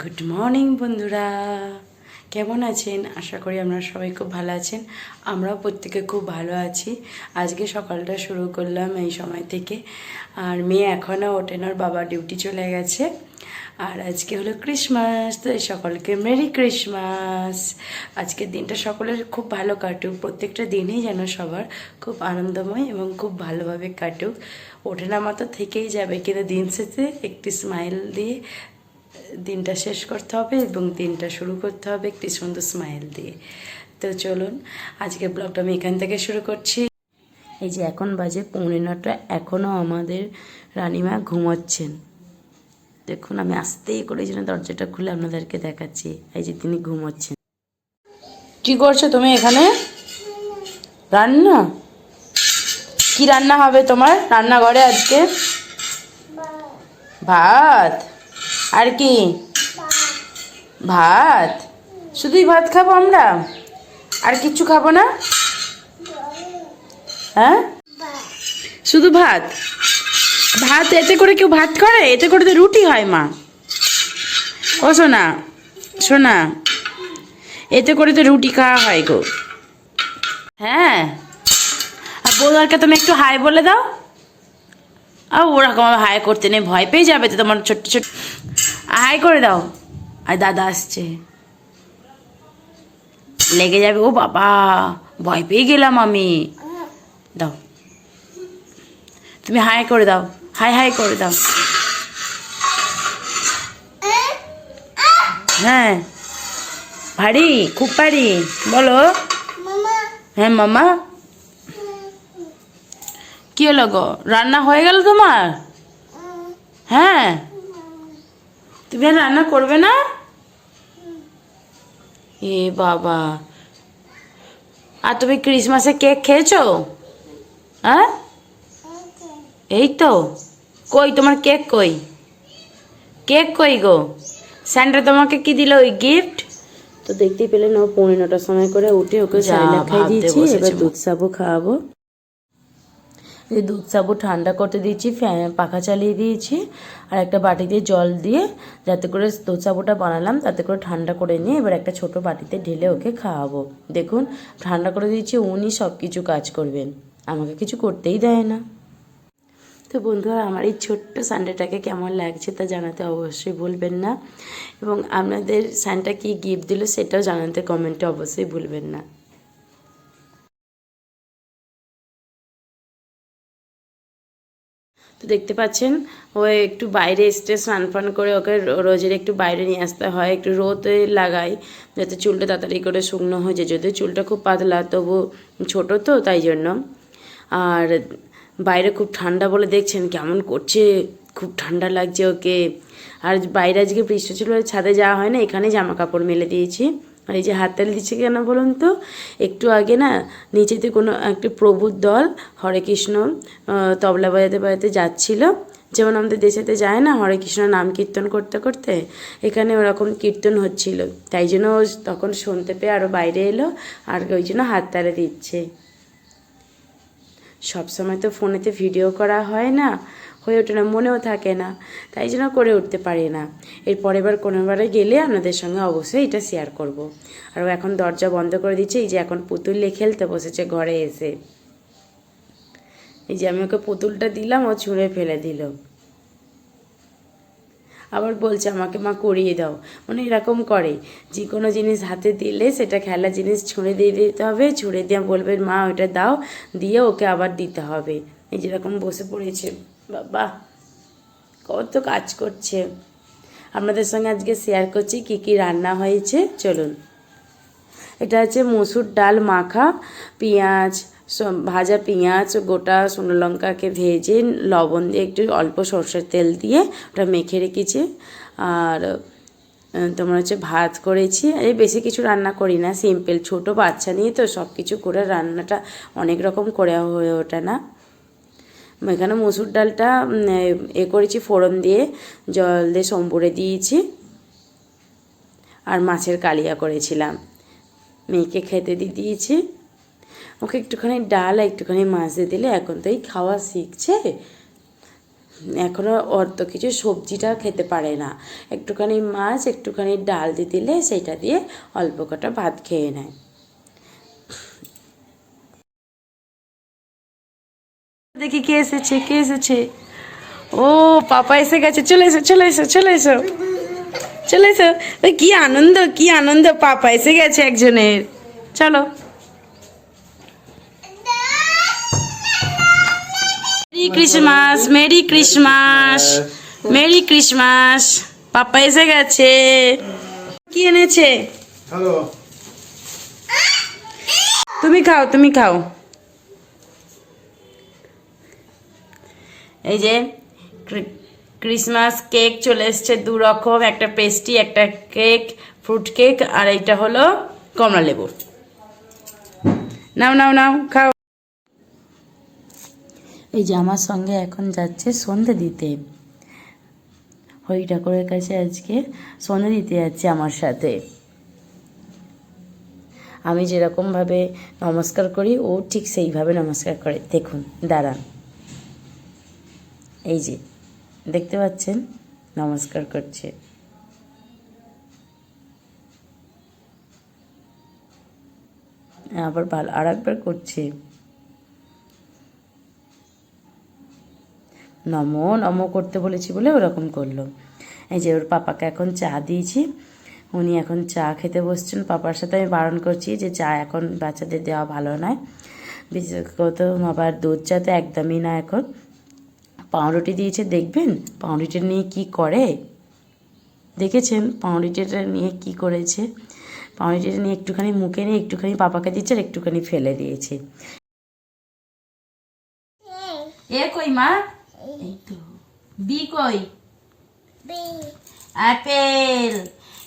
Good morning বন্ধুরা। কেমন আছেন? আশা করি আপনারা সবাই খুব ভালো আছেন। আমরাও প্রত্যেকে খুব ভালো আছি। আজকে সকালটা শুরু করলাম এই সময় থেকে। আর মেয়ে এখনও ওঠেন ওর বাবা ডিউটি চলে গেছে। আর আজকে হলো ক্রিসমাস তো সকলকে মেরি ক্রিসমাস আজকের দিনটা সকলের খুব ভালো কাটুক। প্রত্যেকটা দিনই যেন সবার খুব আনন্দময় এবং খুব ভালোভাবে কাটুক। ওঠেনামা তো থেকেই যাবে, কিন্তু দিন শেষে একটি স্মাইল দিয়ে দিনটা শেষ করতে হবে এবং দিনটা শুরু করতে হবে একটি সুন্দর স্মাইল দিয়ে। তো চলুন আজকে ব্লগটা আমি এখান থেকে শুরু করছি। এই যে এখন বাজে পৌনে নটা এখনও আমাদের রানিমা ঘুমাচ্ছেন। দেখুন, আমি আসতেই করে যেন দরজাটা খুলে আপনাদেরকে দেখাচ্ছি। এই যে তিনি ঘুমাচ্ছেন। কি করছ তুমি এখানে? রান্না? কি রান্না হবে তোমার রান্নাঘরে আজকে? ভাত। আর কি? ভাত। শুধুই ভাত খাব আমরা? আর কিচ্ছু খাব না? হ্যাঁ? শুধু ভাত? ভাত এতে করে কেউ ভাত করে? এতে করে তো রুটি হয়, মা। ও, সোনা। সোনা। এতে করে তো রুটি খাওয়া হয় গো। হ্যাঁ? আর বৌদারকে তুমি একটু হাই বলে দাও। আর ওরকম হাই করতে নেই ভয় পেয়ে যাবে তো তোমার ছোট্ট ছোট্ট হাই করে দাও। আর দাদা আসছে। লেগে যাবে ও বাবা ভয় পেয়ে গেলাম আমি। দাও। তুমি হাই করে দাও হাই হাই করে দাও। হ্যাঁ। ভারী খুব পারি বলো। হ্যাঁ মামা। কি হলো গো? রান্না হয়ে গেল তোমার? হ্যাঁ? তুমি আর রান্না করবে না? এ বাবা। আর তুমি ক্রিসমাসে কেক খেয়েছো? হ্যাঁ? এই তো। কই তোমার কেক কই? কেক কই গো? স্যান্ডা তোমাকে কি দিল ওই গিফট তো দেখতেই পেলেন ও পৌনে নটার সময় করে উঠে ওকে দিয়েছি এবার দুধ সাবু খাওয়াবো। এই দুধ সাবু ঠান্ডা করতে দিয়েছি, ফ্যান পাখা চালিয়ে দিয়েছি, আর একটা বাটিতে জল দিয়ে যাতে করে দুধ সাবুটা বানালাম, তাতে করে ঠান্ডা করে নিয়ে এবার একটা ছোট বাটিতে ঢেলে ওকে খাওয়াবো। দেখুন, ঠান্ডা করে দিয়েছি, উনি সব কিছু কাজ করবেন, আমাকে কিছু করতেই দেয় না। তো বন্ধুরা, আমার এই ছোট্ট সানডেটাকে কেমন লাগছে তা জানাতে অবশ্যই ভুলবেন না, এবং আপনাদের সানটা কি গিফট দিল সেটাও জানাতে কমেন্টে অবশ্যই ভুলবেন না। তো দেখতে পাচ্ছেন, ও একটু বাইরে এসছে, স্নান ফান করে ওকে রোজের একটু বাইরে নিয়ে আসতে হয়, একটু রোদে লাগাই, যাতে চুলটা তাড়াতাড়ি করে শুকনো হয়ে যায়। যদিও চুলটা খুব পাতলা, তবু ছোট তো, তাই জন্য। আর বাইরে খুব ঠান্ডা বলে দেখছেন, কেমন করছে, খুব ঠান্ডা লাগছে ওকে। আর বাইরে আজকে বৃষ্টি ছিল, ছাদে যাওয়া হয় না এখানে জামা কাপড় মেলে দিয়েছি। এই যে হাততালি দিচ্ছে কেন বলুন তো? একটু আগে না নিচেতে কোনো একটি প্রভুর দল হরে কৃষ্ণ তবলা বাজাতে বাজাতে যাচ্ছিল। যেমন আমাদের দেশেতে যায় না হরে কৃষ্ণ নাম কীর্তন করতে করতে, এখানে ওরকম কীর্তন হচ্ছিল। তাই জন্য তখন শুনতে পেয়ে আরও বাইরে এলো আর ওই জন্য হাততালি দিচ্ছে। সব সময় তো ফোনেতে ভিডিও করা হয় না। হয়ে ওঠে না, মনেও থাকে না। তাই জন্য করে উঠতে পারি না। এর পরের বার কোনোবারে গেলে আপনাদের সঙ্গে অবশ্যই এটা শেয়ার করব। আর এখন দরজা বন্ধ করে দিচ্ছে, এই যে এখন পুতুল নিয়ে খেলতে বসেছে ঘরে এসে। এই যে আমি ওকে পুতুলটা দিলাম, ও ছুঁড়ে ফেলে দিল। আবার বলছে, আমাকে মা করিয়ে দাও। মানে এরকম করে। যে কোনো জিনিস হাতে দিলে সেটা খেলা জিনিস ছুঁড়ে দিয়ে দিতে হবে। ছুঁড়ে দিয়ে বলবে, মা, ওটা দাও। দিয়ে ওকে আবার দিতে হবে। এই যেরকম বসে পড়েছে। বাবা, কত কাজ করছে। আপনাদের সঙ্গে আজকে শেয়ার করছি কি কি রান্না হয়েছে, চলুন। এটা হচ্ছে মসুর ডাল মাখা, পেঁয়াজ ভাজা পেঁয়াজ, গোটা শুকনো লঙ্কাকে ভেজে লবণ দিয়ে একটু অল্প সর্ষের তেল দিয়ে ওটা মেখে রেখেছি। আর তোমার হচ্ছে ভাত করেছি। এই বেশি কিছু রান্না করি না সিম্পল ছোট বাচ্চা নিয়ে তো সব কিছু করে রান্নাটা অনেক রকম করে হয়ে ওঠে না। এখানে মসুর ডালটা এ করেছি ফোড়ন দিয়ে, জল দিয়ে সম্বরে দিয়েছি। আর মাছের কালিয়া করেছিলাম। মেয়েকে খেতে দিয়ে দিয়েছি। ওকে একটুখানি ডাল একটুখানি মাছ দিয়ে দিলে এখন তো এই খাওয়া শিখছে। এখনও অত কিছু সবজিটা খেতে পারে না। একটুখানি মাছ, একটুখানি ডাল দিয়ে দিলে সেটা দিয়ে অল্প কটা ভাত খেয়ে নেয়। দেখি কে এসেছে কে এসেছে? ও পাপা এসে গেছে চলে এসো চলে এসো চলে এসো। চলে এসো। ওই কি আনন্দ কি আনন্দ পাপা এসে গেছে একজনের। চলো। Merry Christmas merry Christmas merry Christmas পাপা এসে গেছে। কি এনেছে? তুমি খাও তুমি খাও। এই যে ক্রিসমাস কেক চলে এসছে দু রকম একটা পেস্ট্রি একটা কেক ফ্রুট কেক আর এইটা হলো কমলা লেবু। নাও নাও নাও, খাও। এই যে আমার সঙ্গে এখন যাচ্ছে সন্ধে দিতে। হরি ঠাকুরের কাছে আজকে সন্ধে দিতে যাচ্ছে আমার সাথে। আমি যেরকমভাবে নমস্কার করি, ও ঠিক সেইভাবে নমস্কার করে। দেখুন, দাঁড়ান। এই যে, দেখতে পাচ্ছেন? নমস্কার করছে। আবার ভালো আর একবার করছে। নমো নমো করতে বলেছি বলে ওরকম করল। এই যে ওর পাপাকে এখন চা দিয়েছি। উনি এখন চা খেতে বসছেন। পাপার সাথে আমি বারণ করছি যে চা এখন বাচ্চাদের দেওয়া ভালো নয়। বিশেষ বিশেষত আবার দুধ চা তো একদমই না এখন। পাউরুটি দিয়েছে দেখবেন? পাউরুটি নিয়ে কি করে? দেখেছেন? পাউরুটিটা নিয়ে কি করেছে? পাউরুটিটা নিয়ে একটুখানি মুখে নিয়ে একটুখানি পাপাকে দিচ্ছে আর একটুখানি ফেলে দিয়েছে। এ কই মা? এই তো। বি কই? Apple.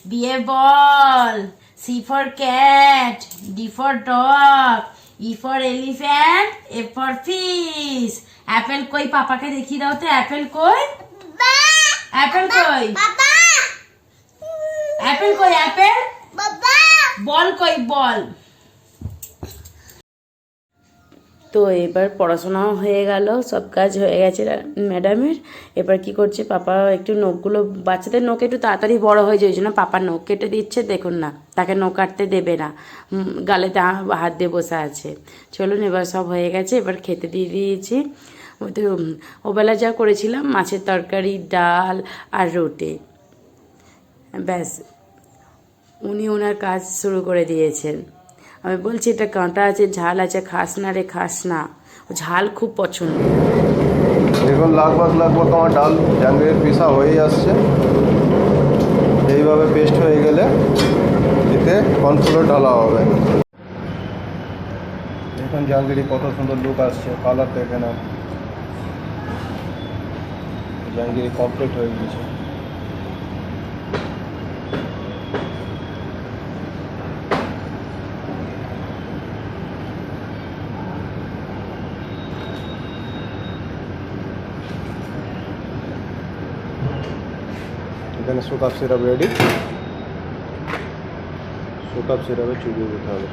B A ball. C for cat. D for dog. E for elephant. A for fish. Apple কই? পাপাকে দেখিয়ে দাও তো, অ্যাপেল কই? অ্যাপেল কই? অ্যাপেল কই, অ্যাপেল? বল কই, বল। তো এবার পড়াশোনাও হয়ে গেল, সব কাজ হয়ে গেছে ম্যাডামের। এবার কি করছে পাপা? একটু নখগুলো, বাচ্চাদের নখ একটু তাড়াতাড়ি বড় হয়ে যায়, ওই জন্য পাপা নখ কেটে দিচ্ছে, দেখুন না, তাকে নখ কাটতে দেবে না। গালে হাত দিয়ে বসে আছে। চলুন, এবার সব হয়ে গেছে, এবার খেতে দিয়ে দিয়েছি। ওই তো উম, ওবেলা যা করেছিলাম মাছের তরকারি ডাল আর রুটি। ব্যাস উনি ওনার কাজ শুরু করে দিয়েছেন। আমি বলছি এটা কাঁটা আছে ঝাল আছে খাস না রে খাস না। ঝাল খুব পছন্দ। দেখুন লাগভাগ লাগভাগ আমার ডাল জাঙ্গিরের পিসা হয়েই আসছে। এইভাবে পেস্ট হয়ে গেলে এতে কর্নফ্লোর ঢালা হবে। দেখুন জাঙ্গিরি কত সুন্দর লুক আসছে কালার দেখে না জাঙ্গিরি কমপ্লিট হয়ে গেছে এখানে সুকাপ সিরাপ রেডি সুকাপ সিরাপে চুবিয়ে দিতে হবে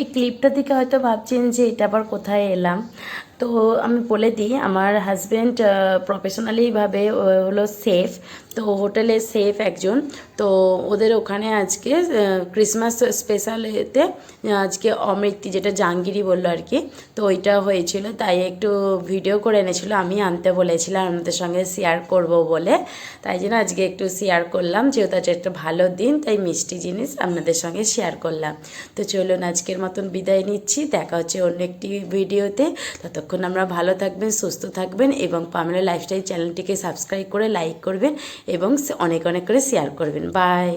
এই ক্লিপটা থেকে হয়তো ভাবছেন যে এটা আবার কোথায় এলাম। তো আমি বলে দিই, আমার হাজব্যান্ড প্রফেশনালিভাবে হলো সেফ তো হোটেলে সেফ একজন। তো ওদের ওখানে আজকে ক্রিসমাস স্পেশাল এতে আজকে অমৃতি, যেটা জাহাঙ্গীরি বলল আর কি, তো ওইটা হয়েছিল। তাই একটু ভিডিও করে এনেছিল, আমি আনতে বলেছিলাম, আমাদের সঙ্গে শেয়ার করব বলে। তাই জন্য আজকে একটু শেয়ার করলাম, যেহেতু আজ একটা ভালো দিন, তাই মিষ্টি জিনিস আপনাদের সঙ্গে শেয়ার করলাম। তো চলুন আজকের মতন বিদায় নিচ্ছি, দেখা হচ্ছে অন্য একটি ভিডিওতে ততক্ষণ আমরা ভালো থাকবেন, সুস্থ থাকবেন এবং পামেলা লাইফস্টাইল চ্যানেলটিকে সাবস্ক্রাইব করে লাইক করবেন এবং অনেক অনেক করে শেয়ার করবেন। বাই